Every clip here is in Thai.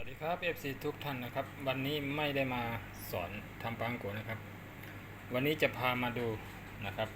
วัสดีครับ FC ทุกท่านนะครับ วันนี้ไม่ได้มาสอนทำปังโกนะครับ วันนี้จะพามาดูนะครับ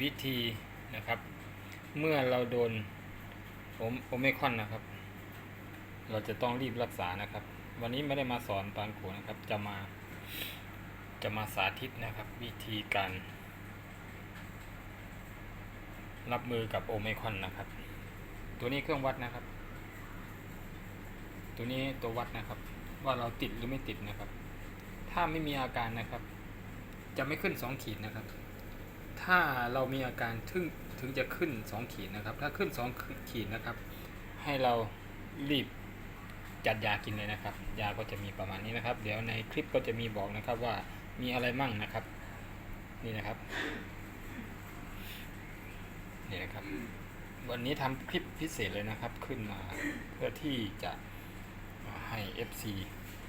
วิธีนะครับ เมื่อเราโดนโอเมคอนนะครับ เราจะต้องรีบรักษานะครับ วันนี้ไม่ได้มาสอนปังโกนะครับ จะมาจะมาสาธิตนะครับ วิธีการ รับมือกับโอเมคอนนะครับ ตัวนี้เครื่องวัดนะครับ ตัวนี้ตัววัดนะครับ ว่าเราติดหรือไม่ติดนะครับ ถ้าไม่มีอาการนะครับ จะไม่ขึ้น 2 ขีดนะครับ ถ้าเรามีอาการถึงถึงจะขึ้น 2 ขีดนะครับ ถ้าขึ้น 2 ขีดนะครับ ให้เรารีบจัดยากินเลยนะครับ ยาก็จะมีประมาณนี้นะครับ เดี๋ยวในคลิปก็จะมีบอกนะครับว่ามีอะไรมั่งนะครับ นี่นะครับนี่นะครับ วันนี้ทำคลิปพิเศษเลยนะครับ ขึ้นมาเพื่อที่จะ ให้ FC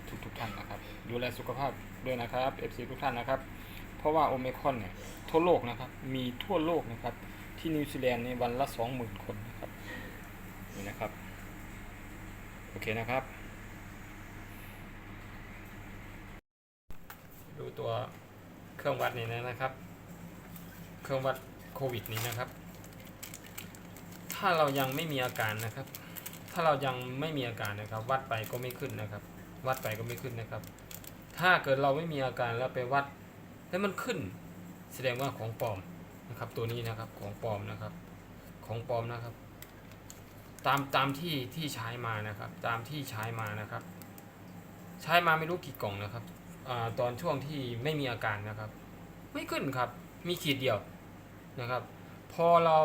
ทุกทุกท่านนะครับ ดูแลสุขภาพด้วยนะครับ FC ทุกท่านนะครับ เพราะว่าโอเมคอนเนี่ยทั่วโลกนะครับ มีทั่วโลกนะครับ ที่นิวซีแลนด์ในยวันละ 20,000 คนนะครับนี่นะครับ โอเคนะครับ ดูตัวเครื่องวัดนี้นะครับ เครื่องวัดโควิดนี้นะครับ ถ้าเรายังไม่มีอาการนะครับ ถ้าเรายังไม่มีอาการนะครับ วัดไปก็ไม่ขึ้นนะครับ วัดไปก็ไม่ขึ้นนะครับ ถ้าเกิดเราไม่มีอาการแล้วไปวัดแล้วมันขึ้น แสดงว่าของปลอมนะครับ ตัวนี้นะครับของปลอมนะครับ ของปลอมนะครับ ตามตามที่ที่ใช้มานะครับ ตามที่ใช้มานะครับ ใช้มาไม่รู้กี่กล่องนะครับอตอนช่วงที่ไม่มีอาการนะครับ ไม่ขึ้นครับ มีขีดเดียวนะครับ พอเรา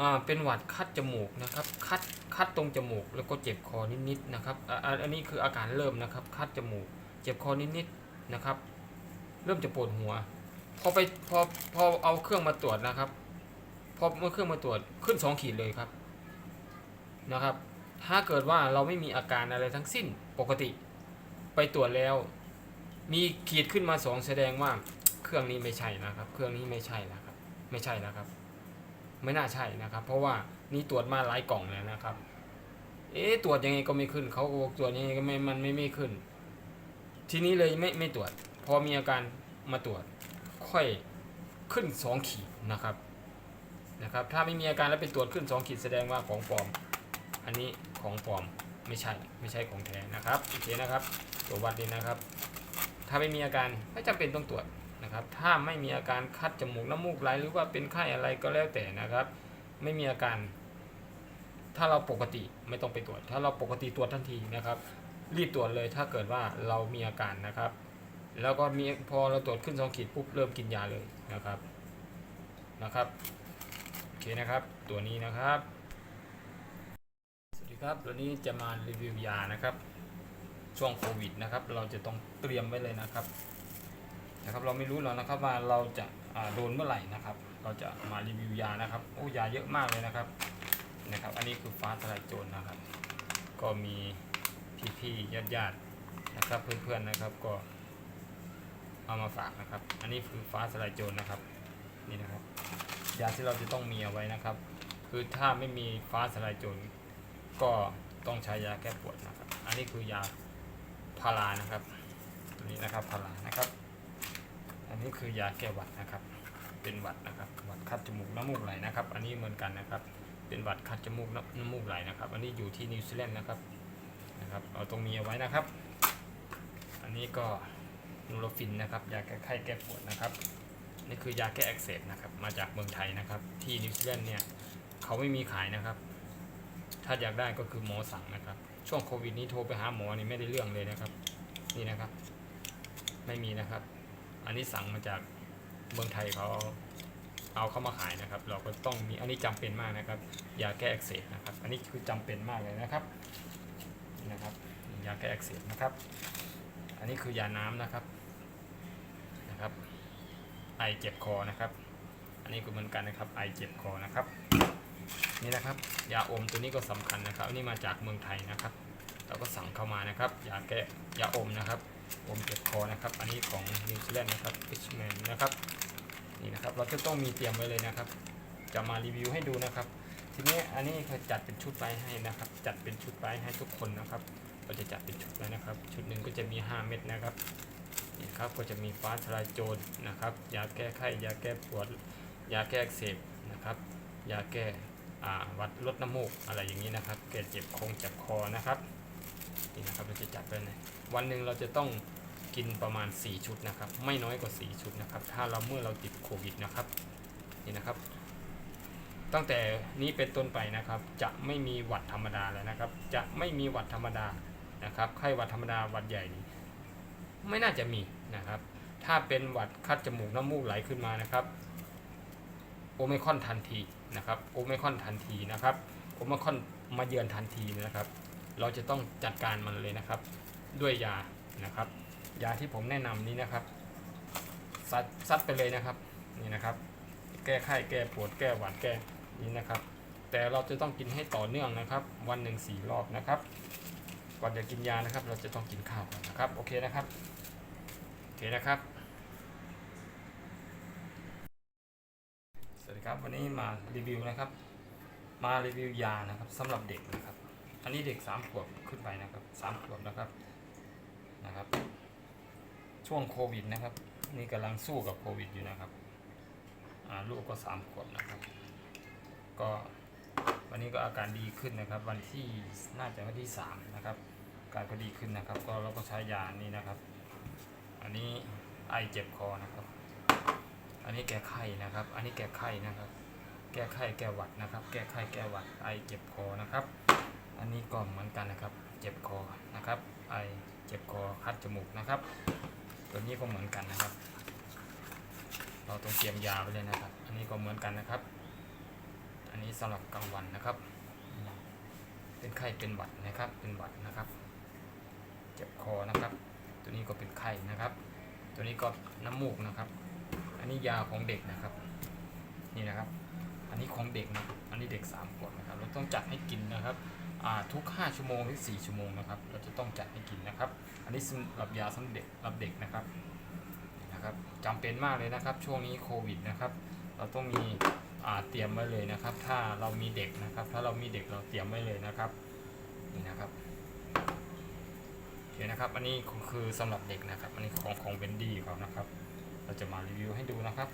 อ่าเป็นหวัดคัดจมูกนะครับ คัดคัดตรงจมูกแล้วก็เจ็บคอนิดๆนะครับอ่าอันนี้คืออาการเริ่มนะครับ คัดจมูก เจ็บคอนิดๆนะครับ เริ่มจะปวดหัว พอไปพอพอเอาเครื่องมาตรวจนะครับ พอเมื่อเครื่องมาตรวจขึ้นสองขีดเลยครับนะครับ ถ้าเกิดว่าเราไม่มีอาการอะไรทั้งสิ้นปกติ ไปตรวจแล้ว มีขีดขึ้นมาสองแสดงว่าเครื่องนี้ไม่ใช่นะครับ เครื่องนี้ไม่ใช่นะครับ ไม่ใช่นะครับ ไม่น่าใช่นะครับ เพราะว่านี่ตรวจมาหลายกล่องแล้วนะครับ เอ๊ตรวจยังไงก็ไม่ขึ้น เขาบอกตรวจยังไงก็ไม่มันไม่ไม่ขึ้น ทีนี้เลยไม่ไม่ตรวจ พอมีอาการมาตรวจ ค่อยขึ้นสองขีดนะครับนะครับ ถ้าไม่มีอาการแล้วไปตรวจขึ้นสองขีดแสดงว่าของปลอม อันนี้ของปลอมไม่ใช่ไม่ใช่ของแท้นะครับโอเคนะครับ ตัววัดนี้นะครับ ถ้าไม่มีอาการไม่จำเป็นต้องตรวจ นะครับ ถ้าไม่มีอาการคัดจมูกน้ำมูกไหลหรือว่าเป็นไข้อะไรก็แล้วแต่นะครับ ไม่มีอาการ ถ้าเราปกติไม่ต้องไปตรวจ ถ้าเราปกติตรวจทันทีนะครับ รีบตรวจเลยถ้าเกิดว่าเรามีอาการนะครับ แล้วก็มีพอเราตรวจขึ้นสองขีดปุ๊บเริ่มกินยาเลยนะครับนะครับโอเคนะครับ ตัวนี้นะครับสวัสดีครับตัวนี้จะมารีวิวยานะครับ ช่วงโควิดนะครับ เราจะต้องเตรียมไว้เลยนะครับ นะครับเราไม่รู้หรอกนะครับว่าเราจะาโดนเมื่อไหร่นะครับ เราจะมารีวิวยานะครับโอ้ยาเยอะมากเลยนะครับนะครับ อันนี้คือฟ้าทลายโจรนะครับ ก็มีพี่ๆญาติๆนะครับเพื่อนๆนะครับก็เอามาฝากนะครับ อันนี้คือฟ้าทลายโจรนะครับนี่นะครับยาที่เราจะต้องมีเอาไว้นะครับ คือถ้าไม่มีฟ้าทลายโจรก็ต้องใช้ยาแก้ปวดนะครับ อันนี้คือยาพารานะครับตัวนี้นะครับพารานะครับ อันนี้คือยาแก้หวัดนะครับ เป็นหวัดนะครับหวัดคัดจมูกน้ำมูกไหลนะครับ อันนี้เหมือนกันนะครับ เป็นหวัดคัดจมูกน้ำน้ำมูกไหลนะครับ อันนี้อยู่ที่นิวซีแลนด์นะครับนะครับเอาตรงมีเอาไว้นะครับ อันนี้ก็นูโรฟินนะครับยาแก้ไข้แก้ปวดนะครับนี่คือยาแก้อักเสบนะครับมาจากเมืองไทยนะครับ ที่นิวซีแลนด์เนี่ยเขาไม่มีขายนะครับ ถ้าอยากได้ก็คือหมอสั่งนะครับ ช่วงโควิดนี้โทรไปหาหมอนี่ไม่ได้เรื่องเลยนะครับ นี่นะครับ ไม่มีนะครับ อันนี้สั่งมาจากเมืองไทยเขาเอาเข้ามาขายนะครับ เราก็ต้องมีอันนี้จำเป็นมากนะครับ ยาแก้อักเสบนะครับ อันนี้คือจำเป็นมากเลยนะครับนี่นะครับยาแก้อักเสบนะครับ อันนี้คือยาน้ำนะครับนะครับ ไอเจ็บคอนะครับ อันนี้ก็เหมือนกันนะครับ ไอเจ็บคอนะครับ นี่นะครับ ยาอมตัวนี้ก็สำคัญนะครับ อันนี้มาจากเมืองไทยนะครับ เราก็สั่งเข้ามานะครับยาแก้ยาอมนะครับอมเจ็บคอนะครับ อันนี้ของนิวซีแลนด์นะครับฟิชแมนนะครับนี่นะครับเราจะต้องมีเตรียมไว้เลยนะครับ จะมารีวิวให้ดูนะครับ ทีนี้อันนี้เขาจัดเป็นชุดไว้ให้นะครับ จัดเป็นชุดไว้ให้ทุกคนนะครับเราจะจัดเป็นชุดไว้นะครับ ชุดหนึ่งก็จะมี 5 เม็ดนะครับนี่ครับก็จะมีฟ้าทลายโจรนะครับยาแก้ไข้ยาแก้ปวดยาแก้อักเสบนะครับยาแก้อ่วัดลดน้ำมูกอะไรอย่างนี้นะครับแก้เจ็บคงเจ็บคอนะครับ นี่นะครับเราจะจัดไปในวันหนึ่งเราจะต้องกินประมาณ 4 ชุดนะครับ ไม่น้อยกว่า 4 ชุดนะครับ ถ้าเราเมื่อเราติดโควิดนะครับนี่นะครับ ตั้งแต่นี้เป็นต้นไปนะครับ จะไม่มีหวัดธรรมดาแล้วนะครับ จะไม่มีหวัดธรรมดานะครับไข้หวัดธรรมดาหวัดใหญ่นี่ไม่น่าจะมีนะครับ ถ้าเป็นหวัดคัดจมูกน้ำมูกไหลขึ้นมานะครับโอไมคอนทันทีนะครับโอไมคอนทันทีนะครับโอไมคอนมาเยือนทันทีนะครับ เราจะต้องจัดการมันเลยนะครับ ด้วยยานะครับ ยาที่ผมแนะนำนี้นะครับซัดซัดไปเลยนะครับนี่นะครับ แก้ไข้แก้ปวดแก้หวัดแก้นี้นะครับ แต่เราจะต้องกินให้ต่อเนื่องนะครับ วันหนึ่งสี่รอบนะครับก่อนจะกินยานะครับ เราจะต้องกินข้าวก่อนนะครับโอเคนะครับโอเคนะครับสวัสดีครับวันนี้มารีวิวนะครับ มารีวิวยานะครับสำหรับเด็กนะครับ อันนี้เด็กสามขวบขึ้นไปนะครับสามขวบนะครับนะครับ ช่วงโควิดนะครับ นี่กำลังสู้กับโควิดอยู่นะครับลูกก็สามขวบนะครับ ก็วันนี้ก็อาการดีขึ้นนะครับ วันที่น่าจะวันที่สามนะครับอาการก็ดีขึ้นนะครับ ก็เราก็ใช้ยานี้นะครับ อันนี้ไอเจ็บคอนะครับ อันนี้แก้ไข้นะครับ อันนี้แก้ไข้นะครับ แก้ไข้แก้หวัดนะครับ แก้ไข้แก้หวัดไอเจ็บคอนะครับ อันนี้ก็เหมือนกันนะครับ เจ็บคอนะครับ ไอเจ็บคอคัดจมูกนะครับ ตัวนี้ก็เหมือนกันนะครับ เราต้องเตรียมยาไว้เลยนะครับ อันนี้ก็เหมือนกันนะครับ อันนี้สำหรับกลางวันนะครับ เป็นไข้เป็นหวัดนะครับ เป็นหวัดนะครับ เจ็บคอนะครับ ตัวนี้ก็เป็นไข้นะครับ ตัวนี้ก็น้ำมูกนะครับ อันนี้ยาของเด็กนะครับ นี่นะครับ อันนี้ของเด็กนะอันนี้เด็ก3ขวบนะครับ เราต้องจัดให้กินนะครับทุก 5 ชั่วโมงหรือ4ชั่วโมงนะครับ เราจะต้องจัดให้กินนะครับ อันนี้สำหรับยาสำหรับเด็กรับเด็กนะครับนะครับจำเป็นมากเลยนะครับ ช่วงนี้โควิดนะครับ เราต้องมีเตรียมไว้เลยนะครับ ถ้าเรามีเด็กนะครับ ถ้าเรามีเด็กเราเตรียมไว้เลยนะครับนี่นะครับโอเคนะครับ อันนี้คือสำหรับเด็กนะครับ อันนี้ของของเบนดี้เขานะครับ เราจะมารีวิวให้ดูนะครับ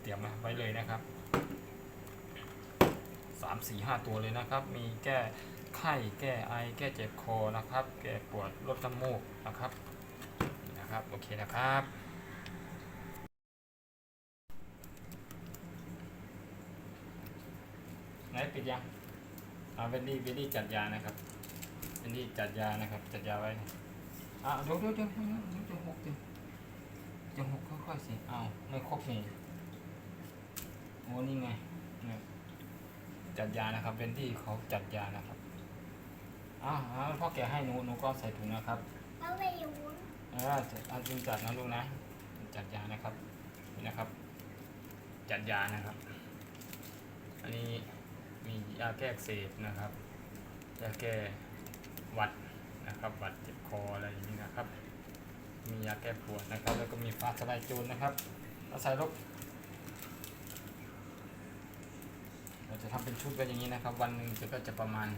เตรียมไว้เลยนะครับ สามสี่ห้าตัวเลยนะครับ มีแก้ไข้แก้ไอ แก้เจ็บคอนะครับ แก้ปวดลดน้ำมูกนะครับนะครับโอเคนะครับไหนปิดยังอ่าเวนดี้เวนดี้จัดยานะครับเวนดี้จัดยานะครับ จัดยาไว้อ่าเดี๋ยวเดี๋ยวเดี๋ยวเดี๋ยวจะหกเดี๋ยวจะหกค่อยๆสิอ้าวไม่ครบนี่โอ้นี่ไง จัดยานะครับเวนดี้เขาจัดยานะครับอ้าวอ้าวพ่อแกให้หนูหนูก็ใส่ถุงนะครับเอาไปอยู่วุ้นเอออันจึงจัดนะลูกนะจัดยานะครับนี่นะครับ จัดยานะครับ อันนี้มียาแก้อักเสบนะครับยาแก้หวัดนะครับหวัดเจ็บคออะไรอย่างนี้นะครับ มียาแก้ปวดนะครับ แล้วก็มีฟ้าทลายโจรนะครับเราใส่ลูก เราจะทำเป็นชุดไว้อย่างนี้นะครับ วันหนึ่งจะก็จะประมาณ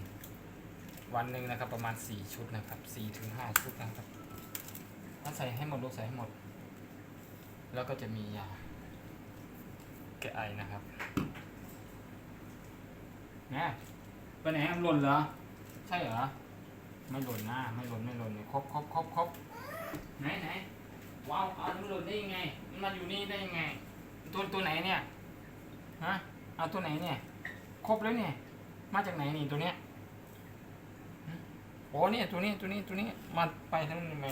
วันหนึ่งนะครับ ประมาณ 4 ชุดนะครับ4ถึง5ชุดนะครับถ้าใส่ให้หมดลูกใส่ให้หมด แล้วก็จะมียาแก้ไอนะครับนะไปไหนมันหล่นเหรอ ใช่เหรอ ไม่หล่นนะไม่หล่นไม่หล่นครบครบครบครบไหนไหนว้าวเอามันหล่นได้ยังไง มันมาอยู่นี่ได้ยังไง ตัวตัวไหนเนี่ย ฮะ เอาตัวไหนเนี่ย ครบแล้วเนี่ย มาจากไหนนี่ตัวเนี้ยหึโอ้เนี่ยตัวนี้ตัวนี้ตัวนี้มาไปทั้งนั้นไหม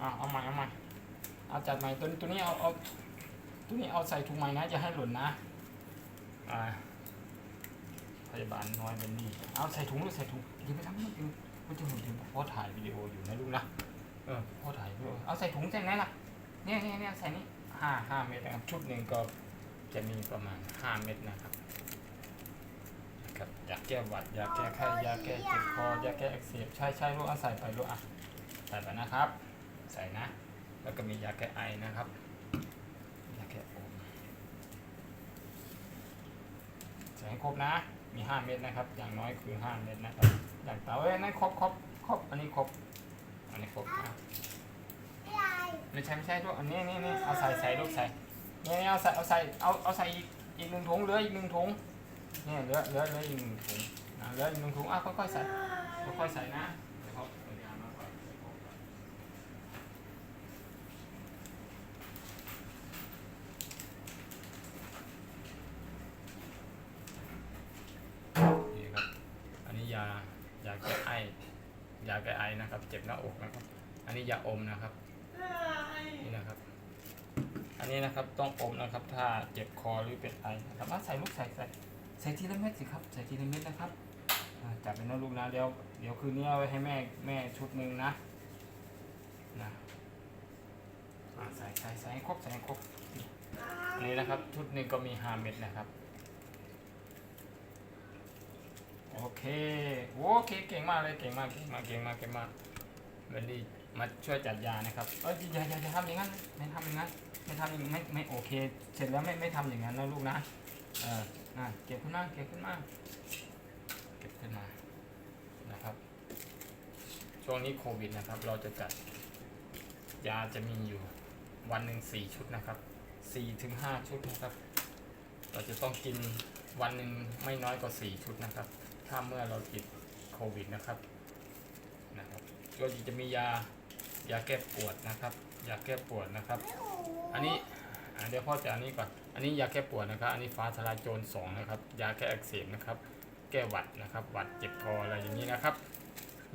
อะเอาใหม่เอาใหม่เอาจัดใหม่ตัวตัวนี้เอาเอาตัวนี้เอาใส่ถุงใหม่นะจะให้หล่นนะอ่าพยาบาลน้อยเป็นนี่เอาใส่ถุงลูกใส่ถุงอย่าไปทำให้มันถึงมันจะหล่นถึงพ่อถ่ายวิดีโออยู่นะลูกนะเออพ่อถ่ายวิดีโอเอาใส่ถุงใส่ไหนล่ะเนี่ยเนี่ยเนี่ยใส่นี่ห้าห้าเม็ดนะครับชุดหนึ่งก็ จะมีประมาณห้าเม็ดนะครับนะครับยาแก้หวัดยาแก้ไข้ยาแก้เจ็บคอยาแก้อักเสบใช่ใช่ลูกอาใส่ไปลูกอะใส่ไปนะครับ ใส่นะ แล้วก็มียาแก้ไอนะครับยาแก้โอมใส่ให้ครบนะ มีห้าเม็ดนะครับ อย่างน้อยคือห้าเม็ดนะครับอย่างเต่าเอ้ยนั่นครบครบครบอันนี้ครบอันนี้ครบอะไม่ใช่ไม่ใช่ด้วยอันนี้นี่นี่เอาใส่ใส่ลูกใส่ เนี่ยเอาใส่เอาใส่เอาเอาใส่อีกอีกหนึ่งถุงเหลืออีกหนึ่งถุงเนี่ยเหลือเหลือเหลืออีกหนึ่งถุงนะเหลืออีกหนึ่งถุงอะค่อยๆใส่ค่อยๆใส่นะเดี๋ยวเขาเปิดยามากกว่านี่ครับอันนี้ยายาแก้ไอยาแก้ไอนะครับ เจ็บหน้าอกนะครับ อันนี้ยาอมนะครับ นี้นะครับต้องอมนะครับ ถ้าเจ็บคอหรือเป็นไอนะครับใส่ลูกใส่ใส่ใส่ทีละเม็ดสิครับใส่ทีละเม็ดนะครับจับเป็นนะลูกนะเดี๋ยวเดี๋ยวคืนนี้เอาไว้ให้แม่แม่ชุดหนึ่งนะนะใส่ใส่ใส่ให้ครบใส่ให้ครบนี่อันนี้นะครับ ชุดหนึ่งก็มีห้าเม็ดนะครับโอเคโอเคเก่งมากเลยเก่งมากเก่งมากเก่งมากเก่งมากเบนดี้ มาช่วยจัดยานะครับเอ้ยอย่าอย่าอย่าทำอย่างนั้นไม่ทำอย่างนั้นไม่ทำอย่างไม่ไม่โอเค เสร็จแล้วไม่ไม่ทำอย่างนั้นนะลูกนะเออน่ะเก็บขึ้นมาเก็บขึ้นมาเก็บขึ้นมานะครับ ช่วงนี้โควิดนะครับ เราจะจัดยาจะมีอยู่วันหนึ่งสี่ชุดนะครับสี่ถึงห้าชุดนะครับ เราจะต้องกินวันหนึ่งไม่น้อยกว่า4ชุดนะครับ ถ้าเมื่อเราติดโควิดนะครับนะครับก็จะมียา ยาแก้ปวดนะครับยาแก้ปวดนะครับ อันนี้เดี๋ยวพ่อจะอันนี้ก่อนอันนี้ยาแก้ปวดนะครับ อันนี้ฟ้าทลายโจร2นะครับยาแก้อักเสบนะครับ แก้หวัดนะครับหวัดเจ็บคออะไรอย่างนี้นะครับ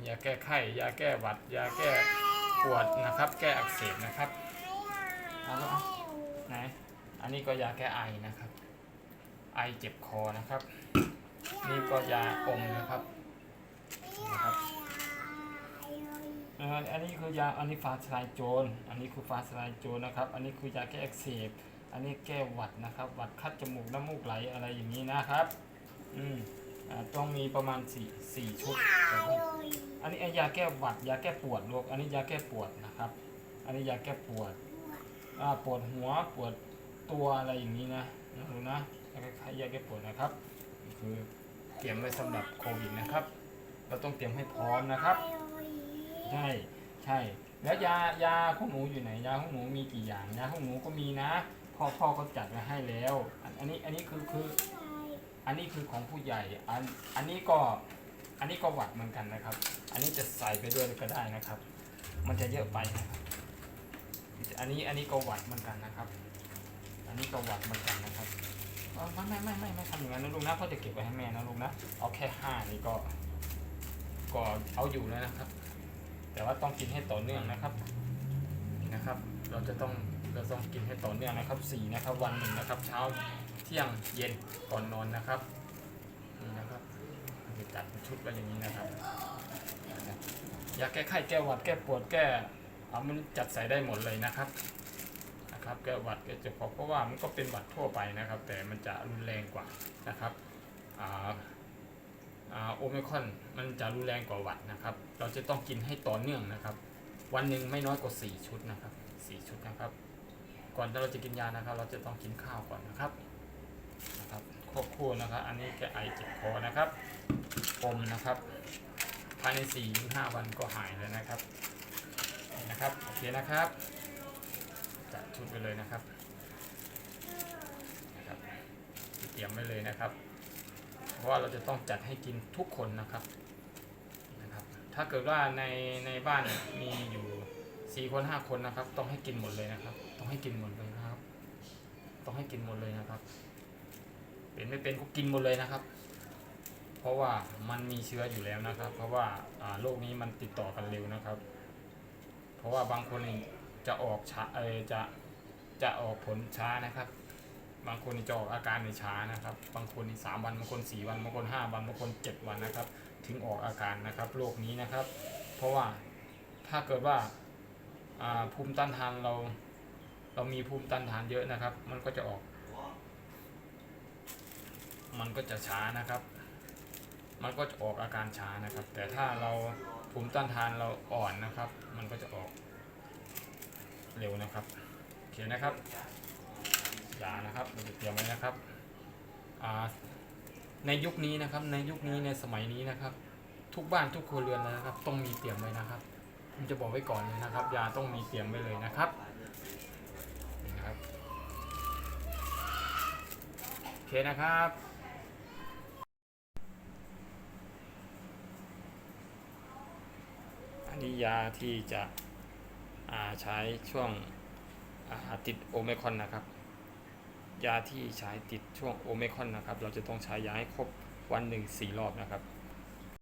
ยาแก้ไข้ยาแก้หวัดยาแก้ปวดนะครับ แก้อักเสบนะครับเอาละเอาไหนอันนี้ก็ยาแก้ไอนะครับ ไอเจ็บคอนะครับ นี่ก็ยาอมนะครับ อ่ออันนี้คือยาอันนี้ฟ้าทลายโจร อันนี้คือฟ้าทลายโจรนะครับ อันนี้คือยาแก้อักเสบ อันนี้แก้หวัดนะครับ หวัดคัดจมูกน้ำมูกไหลอะไรอย่างนี้นะครับ อืมอ่าต้องมีประมาณสี่สี่ชุดนะครับอันนี้ไอ้ยาแก้หวัด ยาแก้ปวดลูกอันนี้ยาแก้ปวดนะครับ อันนี้ยาแก้ปวดอ่าปวดหัว ปวดตัวอะไรอย่างนี้นะนะลูกนะคล้ายๆยาแก้ปวดนะครับนี่คือเตรียมไว้สำหรับโควิดนะครับ เราต้องเตรียมให้พร้อมนะครับ ใช่ใช่ แล้วยายาของหนูอยู่ไหนยาของหนูมีกี่อย่างยาของหนูก็มีนะพ่อพ่อก็จัดมาให้แล้วอันอันนี้อันนี้คือคือ อันนี้คือของผู้ใหญ่อันอันนี้ก็อันนี้ก็หวัดเหมือนกันนะครับ อันนี้จะใส่ไปด้วยก็ได้นะครับ มันจะเยอะไปนะครับอันนี้อันนี้ก็หวัดเหมือนกันนะครับ อันนี้ก็หวัดเหมือนกันนะครับไม่ไม่ไม่ไม่ไม่ทำอย่างนั้นนะลูกนะพ่อจะเก็บไว้ให้แม่นะลูกนะเอาแค่ห้านี่ก็ ก็เอาอยู่แล้วนะครับ แต่ว่าต้องกินให้ต่อเนื่องนะครับนะครับ เราจะต้องเราต้องกินให้ต่อเนื่องนะครับสี่นะครับ วันหนึ่งนะครับ เช้าเที่ยงเย็นก่อนนอนนะครับนี่นะครับจะจัดเป็นชุดไว้อย่างนี้นะครับยาแก้ไข้แก้หวัดแก้ปวดแก้เอามันจัดใส่ได้หมดเลยนะครับนะครับ แก้หวัดแก้เจ็บคอเพราะว่ามันก็เป็นหวัดทั่วไปนะครับ แต่มันจะรุนแรงกว่านะครับอ่า โอไมคอนมันจะรุนแรงกว่าหวัดนะครับ เราจะต้องกินให้ต่อเนื่องนะครับ วันหนึ่งไม่น้อยกว่า 4 ชุดนะครับ 4 ชุดนะครับ ก่อนที่เราจะกินยานะครับ เราจะต้องกินข้าวก่อนนะครับนะครับควบคู่นะครับ อันนี้แก้ไอเจ็บคอนะครับอมนะครับภายใน4-5วันก็หายเลยนะครับนี่นะครับโอเคนะครับจัดชุดไปเลยนะครับนะครับเตรียมไว้เลยนะครับ ราะว่าเราจะต้องจัดให้กินทุกคนนะครับนะครับ ถ้าเกิดว่าในในบ้านมีอยู่สี่คนห้าคนนะครับ ต้องให้กินหมดเลยนะครับ ต้องให้กินหมดเลยนะครับ ต้องให้กินหมดเลยนะครับ เป็นไม่เป็นก็กินหมดเลยนะครับ เพราะว่ามันมีเชื้ออยู่แล้วนะครับ เพราะว่าโรคนี้มันติดต่อกันเร็วนะครับ เพราะว่าบางคนจะออกช้าจะจะออกผลช้านะครับ บางคนจะออกอาการในช้านะครับ บางคนสามวันบางคนสี่วันบางคนห้าวันบางคนเจ็ดวันนะครับ ถึงออกอาการนะครับโรคนี้นะครับ เพราะว่าถ้าเกิดว่าภูมิต้านทานเรา เรามีภูมิต้านทานเยอะนะครับ มันก็จะออก มันก็จะช้านะครับ มันก็จะออกอาการช้านะครับ แต่ถ้าเราภูมิต้านทานเราอ่อนนะครับ มันก็จะออกเร็วนะครับโอเคนะครับานะครับเราจะเตรียมไว้นะครับในยุคนี้นะครับ ในยุคนี้ในสมัยนี้นะครับ ทุกบ้านทุกครัวเรือนนะครับ ต้องมีเตรียมไว้นะครับผมจะบอกไว้ก่อนเลยนะครับ ยาต้องมีเตรียมไว้เลยนะครับนี่นะครับโอเคนะครับอันนี้ยาที่จะใช้ช่วงติดโอเมคอนนะครับ ยาที่ใช้ติดช่วงโอเมคอนนะครับ เราจะต้องใช้ยาให้ครบวันหนึ่งสี่รอบนะครับ